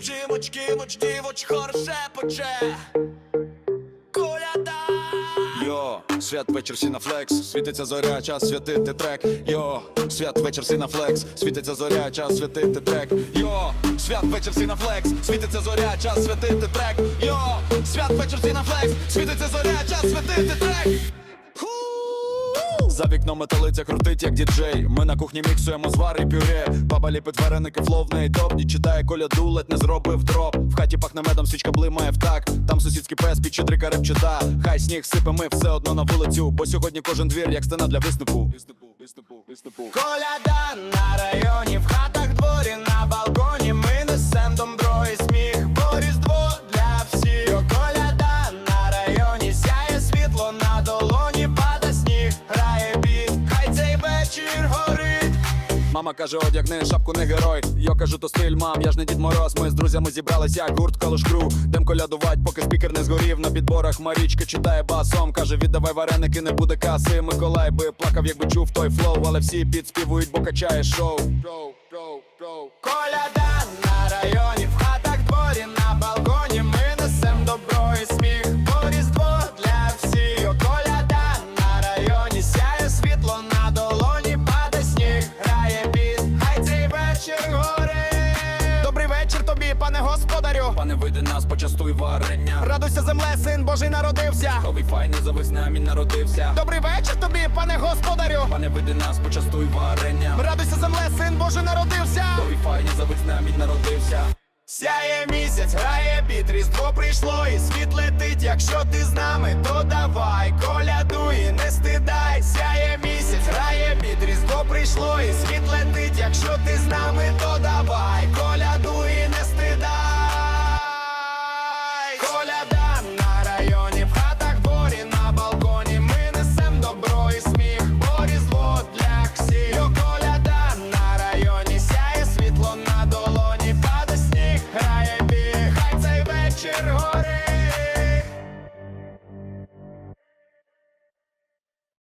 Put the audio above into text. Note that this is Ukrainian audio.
Жімочки, мочки, в очі хороше Коляда Йо, свят вечір всі на флекс, світиться зоря, час святити трек. Йо, свят вечір всі на флекс, світиться зоря, час святити трек. Йо, свят вечір всі на флекс, світиться зоря, час святити трек. Йо, свят вечір всі на флекс, світиться зоря, час святити трек. За вікном металиця крутить, як діджей. Ми на кухні міксуємо звари і пюре. Баба ліпить вареники, флов неї топ. Читає коляду, ледь не зробив дроп. В хаті пахне медом, свічка блимає в так. Там сусідський пес під щедрика репчита. Хай сніг сипе, ми все одно на вулицю. Бо сьогодні кожен двір, як стена для виступу. Коляда на районі, в хатах дворі, на Мама каже, одягни шапку не герой. Я кажу, то стиль, мам, я ж не дід Мороз. Ми з друзями зібралися, як гурт калушкру. Дем колядувать, поки спікер не згорів. На підборах Марічка читає басом. Каже, віддавай вареники, не буде каси. Миколай би плакав, якби чув той флоу, але всі підспівують, бо качає шоу. пане господарю, пане вийди нас, почастуй варення. Радуйся, земле, син Божий народився. Новий файний завис намін народився. Добрий вечір тобі, пане господарю. Пане вийди нас, почастуй варення. Радуйся, земле, син Божий народився. Новий файний завис намін народився. Сяє місяць, грає біт, різдво прийшло, і світ летить. Якщо ти з нами, то давай колядуй, не стидай, сяє місяць, грає біт, різдво прийшло, і світ летить. Якщо ти з нами, то давай.